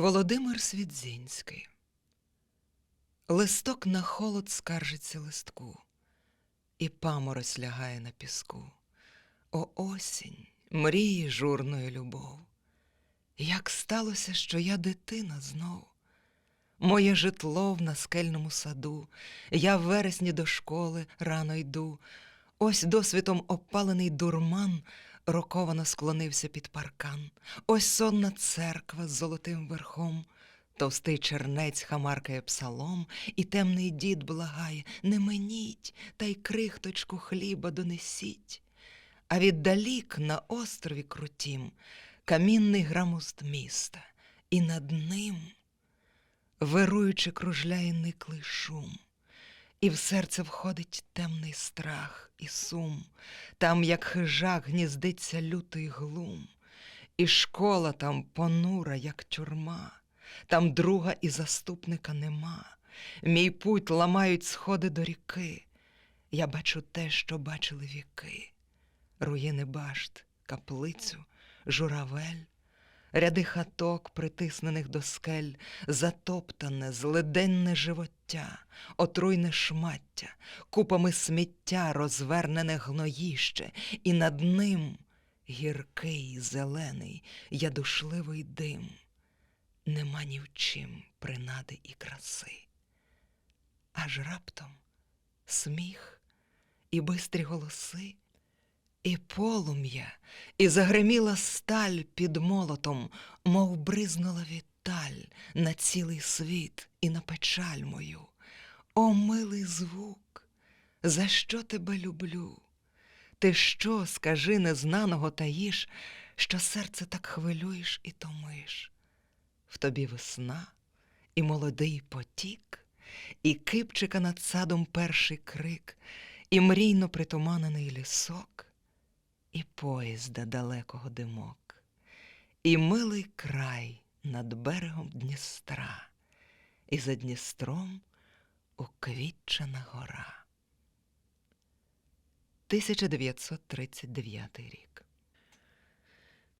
Володимир Свідзінський. Листок на холод скаржиться листку, і паморозь лягає на піску. О осінь, мрії журної любов. Як сталося, що я дитина знов, моє житло в наскельному саду, я в вересні до школи рано йду, ось досвітом опалений дурман роковано склонився під паркан, ось сонна церква з золотим верхом, товстий чернець хамаркає псалом, і темний дід благає не меніть, та й крихточку хліба донесіть. А віддалік на острові крутім камінний грамуст міста, і над ним, вируючи, кружляє никлий шум, і в серце входить темний страх і сум, там, як хижак, гніздиться лютий глум, і школа там понура, як тюрма, там друга і заступника нема. Мій путь ламають сходи до ріки. Я бачу те, що бачили віки. Руїни башт, каплицю, журавель, ряди хаток, притиснених до скель, затоптане, злиденне живоття, отруйне шмаття, купами сміття, розвернене гноїще, і над ним гіркий, зелений, ядушливий дим. Нема ні в чим принади і краси. Аж раптом сміх і бистрі голоси. І полум'я, і загриміла сталь під молотом, мов бризнула віталь на цілий світ і на печаль мою. О, милий звук, за що тебе люблю? Ти що, скажи, незнаного таїш, що серце так хвилюєш і томиш? В тобі весна і молодий потік, і кипчика над садом перший крик, і мрійно притуманений лісок і поїзда далекого димок, і милий край над берегом Дністра, і за Дністром уквітчена гора. 1939 рік.